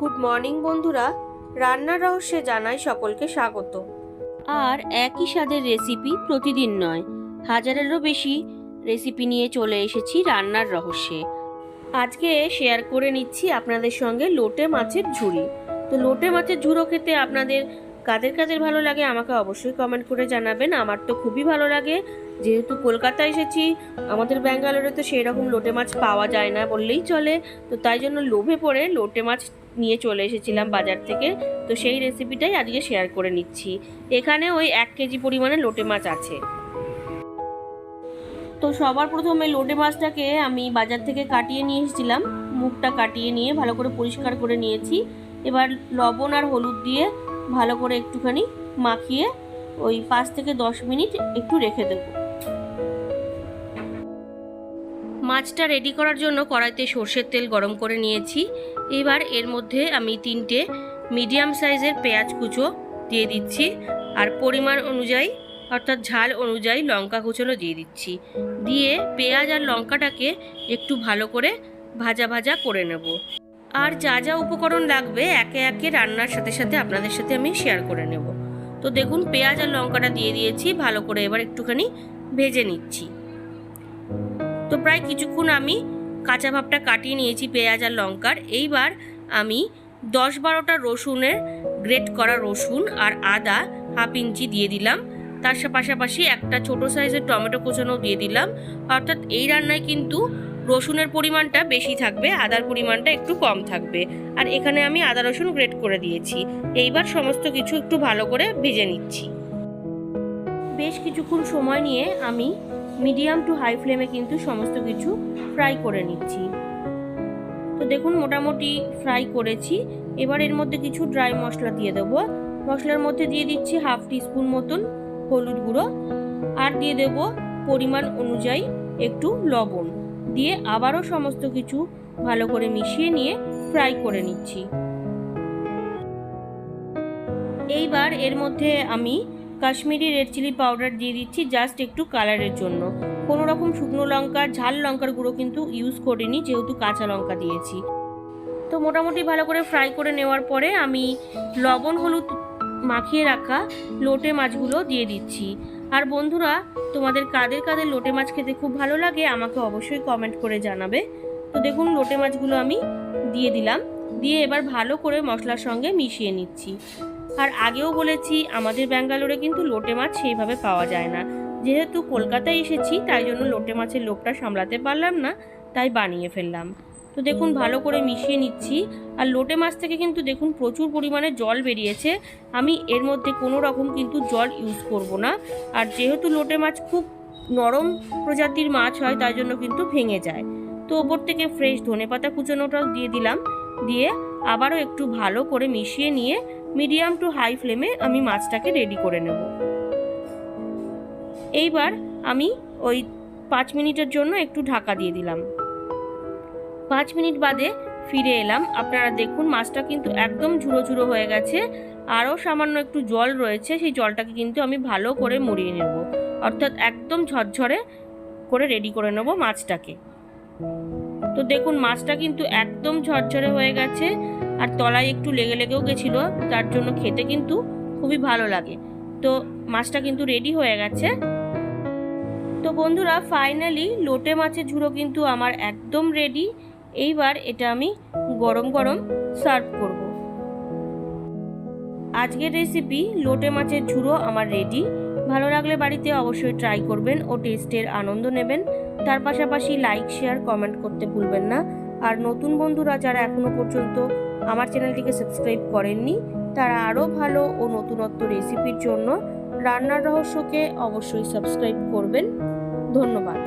Good morning, বন্ধুরা। রান্নার রহস্যে জানাই সকলকে স্বাগত। আর একই স্বাদের রেসিপি প্রতিদিন নয়, হাজারেরও বেশি রেসিপি নিয়ে চলে এসেছি রান্নার রহস্যে। আজকে শেয়ার করে নিচ্ছি আপনাদের সঙ্গে লোটে মাছের ঝুড়ি। তো লোটে মাছের ঝুড়ো খেতে আপনাদের কাদের কাদের ভালো লাগে আমাকে অবশ্যই কমেন্ট করে জানাবেন। আমার তো খুবই ভালো লাগে। যেহেতু কলকাতা এসেছি, আমাদের ব্যাঙ্গালোরে তো সেই রকম লোটে মাছ পাওয়া যায় না বললেই চলে। তো তাই জন্য লোভে পড়ে লোটে মাছ নিয়ে চলে এসেছিলাম বাজার থেকে। তো সেই রেসিপিটাই আজকে শেয়ার করে নিচ্ছি। এখানে ওই এক কেজি পরিমাণে লোটে মাছ আছে। তো সবার প্রথমে লোটে মাছটাকে আমি বাজার থেকে কাটিয়ে নিয়ে এসেছিলাম। মুখটা কাটিয়ে নিয়ে ভালো করে পরিষ্কার করে নিয়েছি। এবার লবণ আর হলুদ দিয়ে ভালো করে একটুখানি মাখিয়ে ওই পাঁচ থেকে দশ মিনিট একটু রেখে দেবো। মাছটা রেডি করার জন্য কড়াইতে সর্ষের তেল গরম করে নিয়েছি। এবার এর মধ্যে আমি তিনটে মিডিয়াম সাইজের পেঁয়াজ কুচো দিয়ে দিচ্ছি আর পরিমাণ অনুযায়ী, অর্থাৎ ঝাল অনুযায়ী লঙ্কা কুচোনো দিয়ে দিচ্ছি। দিয়ে পেঁয়াজ আর লঙ্কাটাকে একটু ভালো করে ভাজা ভাজা করে নেব। আর যা যা উপকরণ লাগবে একে একে রান্নার সাথে সাথে আপনাদের সাথে আমি শেয়ার করে নেব। তো দেখুন, পেঁয়াজ আর লঙ্কাটা দিয়ে দিয়েছি, ভালো করে এবার একটুখানি ভেজে নিচ্ছি। প্রায় কিছুক্ষণ আমি কাঁচা ভাবটা কাটিয়ে নিয়েছি পেঁয়াজ আর লঙ্কার। এইবার আমি দশ বারোটা রসুনের গ্রেট করা রসুন আর আদা হাফ ইঞ্চি দিয়ে দিলাম। তার পাশাপাশি একটা ছোট সাইজের টমেটো কোচানো দিয়ে দিলাম। অর্থাৎ এই রান্নায় কিন্তু রসুনের পরিমাণটা বেশি থাকবে, আদার পরিমাণটা একটু কম থাকবে। আর এখানে আমি আদা রসুন গ্রেট করে দিয়েছি। এইবার সমস্ত কিছু একটু ভালো করে ভেজে নিচ্ছি। বেশ কিছুক্ষণ সময় নিয়ে আমি মিডিয়াম টু হাই ফ্লেমে কিন্তু সমস্ত কিছু ফ্রাই করে নিচ্ছি। তো দেখুন, মোটামুটি ফ্রাই করেছি। এবার এর মধ্যে কিছু ড্রাই মশলা দিয়ে দেবো। মশলার মধ্যে দিয়ে দিচ্ছি হাফ টিস্পুন মতন হলুদ গুঁড়ো আর দিয়ে দেব পরিমাণ অনুযায়ী একটু লবণ। দিয়ে আবারও সমস্ত কিছু ভালো করে মিশিয়ে নিয়ে ফ্রাই করে নিচ্ছি। এইবার এর মধ্যে আমি কাশ্মীরি রেড চিলি পাউডার দিয়ে দিচ্ছি জাস্ট একটু কালারের জন্য। কোনো রকম শুকনো লঙ্কার ঝাল লঙ্কার গুঁড়ো কিন্তু ইউজ করিনি, যেহেতু কাঁচা লঙ্কা দিয়েছি। তো মোটামুটি ভালো করে ফ্রাই করে নেওয়ার পরে আমি লবণ, হলুদ মাখিয়ে রাখা লোটে মাছগুলো দিয়ে দিচ্ছি। আর বন্ধুরা, তোমাদের কাদের কাদের লোটে মাছ খেতে খুব ভালো লাগে আমাকে অবশ্যই কমেন্ট করে জানাবে। তো দেখুন, লোটে মাছগুলো আমি দিয়ে দিলাম। দিয়ে এবার ভালো করে মশলার সঙ্গে মিশিয়ে নিচ্ছি। আর আগেও বলেছি, আমাদের ব্যাঙ্গালোরে কিন্তু লোটে মাছ সেইভাবে পাওয়া যায় না। যেহেতু কলকাতায় এসেছি, তাই জন্য লোটে মাছের লোভটা সামলাতে পারলাম না, তাই বানিয়ে ফেললাম। তো দেখুন, ভালো করে মিশিয়ে নিচ্ছি। আর লোটে মাছ থেকে কিন্তু দেখুন, প্রচুর পরিমাণে জল বেরিয়েছে। আমি এর মধ্যে কোনো রকম কিন্তু জল ইউজ করব না। আর যেহেতু লোটে মাছ খুব নরম প্রজাতির মাছ হয়, তাই জন্য কিন্তু ভেঙে যায়। তো ওপর থেকে ফ্রেশ ধনেপাতা কুচানোটাও দিয়ে দিলাম। দিয়ে আবারও একটু ভালো করে মিশিয়ে নিয়ে মিডিয়াম টু হাই ফ্লেমে আমি মাছটাকে রেডি করে নেব। এইবার আমি ওই পাঁচ মিনিটের জন্য একটু ঢাকা দিয়ে দিলাম। পাঁচ মিনিট বাদে ফিরে এলাম। আপনারা দেখুন, মাছটা কিন্তু একদম ঝুড়ো ঝুড়ো হয়ে গেছে। আরও সামান্য একটু জল রয়েছে, সেই জলটাকে কিন্তু আমি ভালো করে মুড়িয়ে নেব। অর্থাৎ একদম ঝরঝরে করে রেডি করে নেব মাছটাকে। তো দেখুন, মাছটা কিন্তু একদম ঝরঝরে হয়ে গেছে। আর তলায় একটু লেগে লেগেও গেছিল, তার জন্য খেতে কিন্তু খুবই ভালো লাগে। তো মাছটা কিন্তু রেডি হয়ে গেছে। তো বন্ধুরা ফাইনালি লোটে মাছের ঝুড়ো কিন্তু আমার একদম রেডি এইবার এটা আমি গরম গরম সার্ভ করব। আজকের রেসিপি লোটে মাছের ঝুড়ো আমার রেডি ভালো লাগলে বাড়িতে অবশ্যই ট্রাই করবেন ও টেস্টের আনন্দ নেবেন। তার পাশাপাশি লাইক শেয়ার কমেন্ট করতে ভুলবেন না। আর নতুন বন্ধুরা যারা এখনও পর্যন্ত আমার চ্যানেলটিকে সাবস্ক্রাইব করেননি, তারা আরও ভালো ও নতুনত্ব রেসিপির জন্য রান্নার রহস্যকে অবশ্যই সাবস্ক্রাইব করবেন। ধন্যবাদ।